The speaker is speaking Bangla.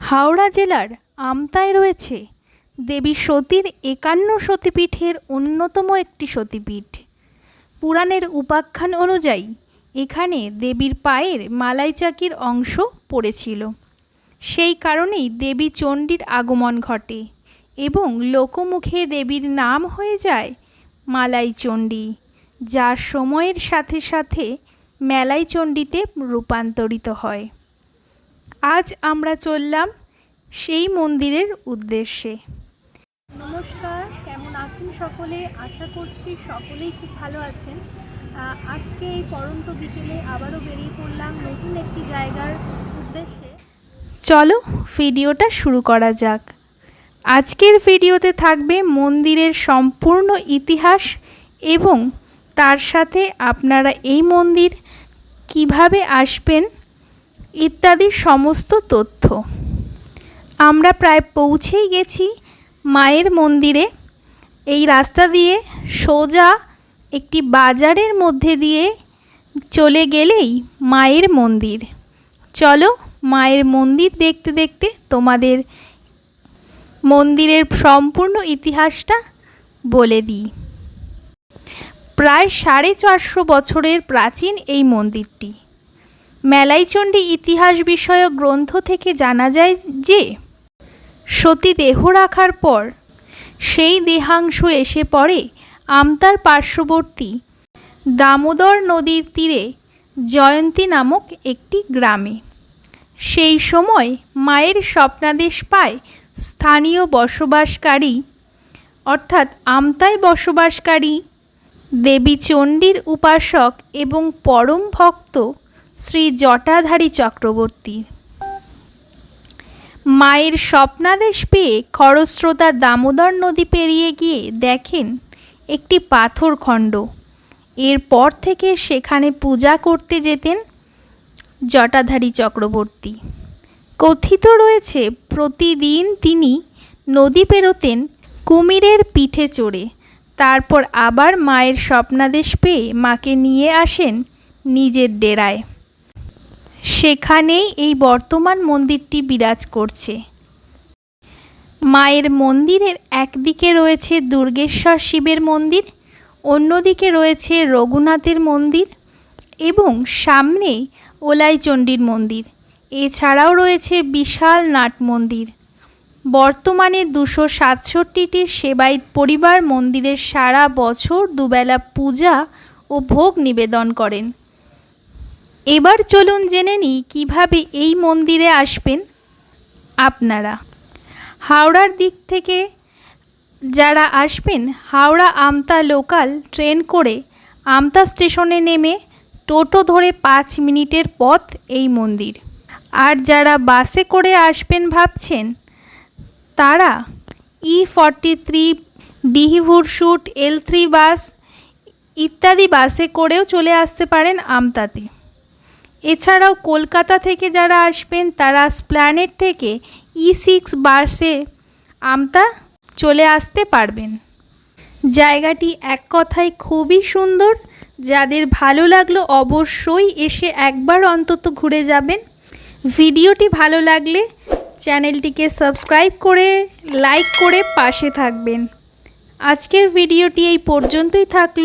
হাওড়া জেলার আমতায় রয়েছে দেবী সতীর একান্ন সতীপীঠের অন্যতম একটি সতীপীঠ। পুরাণের উপাখ্যান অনুযায়ী এখানে দেবীর পায়ের মালাইচাকির অংশ পড়েছিল। সেই কারণেই দেবী চণ্ডীর আগমন ঘটে এবং লোকমুখে দেবীর নাম হয়ে যায় মালাই চণ্ডী, যা সময়ের সাথে সাথে মেলাই চণ্ডীতে রূপান্তরিত হয়। আজ আমরা চললাম সেই মন্দিরের উদ্দেশ্যে। নমস্কার কেমন আছেন সকলে? আশা করছি সকলেই খুব ভালো আছেন। আজকে এই পরন্ত বিকেলে আবারও বেরিয়ে পড়লাম নতুন একটি জায়গার উদ্দেশ্যে। চলো ভিডিওটা শুরু করা যাক। আজকের ভিডিওতে থাকবে মন্দিরের সম্পূর্ণ ইতিহাস এবং তার সাথে আপনারা এই মন্দির কীভাবে আসবেন ইত্যাদি সমস্ত তথ্য। আমরা প্রায় পৌঁছেই গেছি মায়ের মন্দিরে। এই রাস্তা দিয়ে সোজা একটি বাজারের মধ্যে দিয়ে চলে গেলেই মায়ের মন্দির। চলো মায়ের মন্দির দেখতে দেখতে তোমাদের মন্দিরের সম্পূর্ণ ইতিহাসটা বলে দিই। প্রায় সাড়ে চারশো বছরের প্রাচীন এই মন্দিরটি। মেলাইচণ্ডী ইতিহাস বিষয়ক গ্রন্থ থেকে জানা যায় যে, সতী দেহ রাখার পর সেই দেহাংশ এসে পড়ে আমতার পার্শ্ববর্তী দামোদর নদীর তীরে জয়ন্তী নামক একটি গ্রামে। সেই সময় মায়ের স্বপ্নাদেশ পায় স্থানীয় বসবাসকারী, অর্থাৎ আমতায় বসবাসকারী দেবী চণ্ডীর উপাসক এবং পরম ভক্ত শ্রী জটাধারী চক্রবর্তী। মায়ের স্বপ্নাদেশ পেয়ে খরস্রোতা দামোদর নদী পেরিয়ে গিয়ে দেখেন একটি পাথর খণ্ড। এরপর থেকে সেখানে পূজা করতে যেতেন জটাধারী চক্রবর্তী। কথিত রয়েছে, প্রতিদিন তিনি নদী পেরোতেন কুমিরের পিঠে চড়ে। তারপর আবার মায়ের স্বপ্নাদেশ পেয়ে মাকে নিয়ে আসেন নিজের ডেরায়। সেখানেই এই বর্তমান মন্দিরটি বিরাজ করছে। মায়ের মন্দিরের একদিকে রয়েছে দুর্গেশ্বর শিবের মন্দির, অন্যদিকে রয়েছে রঘুনাথের মন্দির এবং সামনেই ওলাইচণ্ডীর মন্দির। এছাড়াও রয়েছে বিশাল নাট মন্দির। বর্তমানে দুশো সাতষট্টিটি সেবায়িত পরিবার মন্দিরের সারা বছর দুবেলা পূজা ও ভোগ নিবেদন করেন। এবার চলুন জেনে নিই কীভাবে এই মন্দিরে আসবেন আপনারা। হাওড়ার দিক থেকে যারা আসবেন, হাওড়া আমতা লোকাল ট্রেন করে আমতা স্টেশনে নেমে টোটো ধরে পাঁচ মিনিটের পথ এই মন্দির। আর যারা বাসে করে আসবেন ভাবছেন, তারা ই ফর্টি থ্রি ডিহিভুর শুট এল থ্রি বাস ইত্যাদি বাসে করেও চলে আসতে পারেন আমতাতে। এছাড়াও কলকাতা থেকে যারা আসবেন, তারা স্প্ল্যানেট থেকে ই সিক্স বাসে আমতা চলে আসতে পারবেন। জায়গাটি এক কথায় খুবই সুন্দর। যাদের ভালো লাগল অবশ্যই এসে একবার অন্তত ঘুরে যাবেন। ভিডিওটি ভালো লাগলে চ্যানেলটিকে সাবস্ক্রাইব করে, লাইক করে পাশে থাকবেন। আজকের ভিডিওটি এই পর্যন্তই থাকল।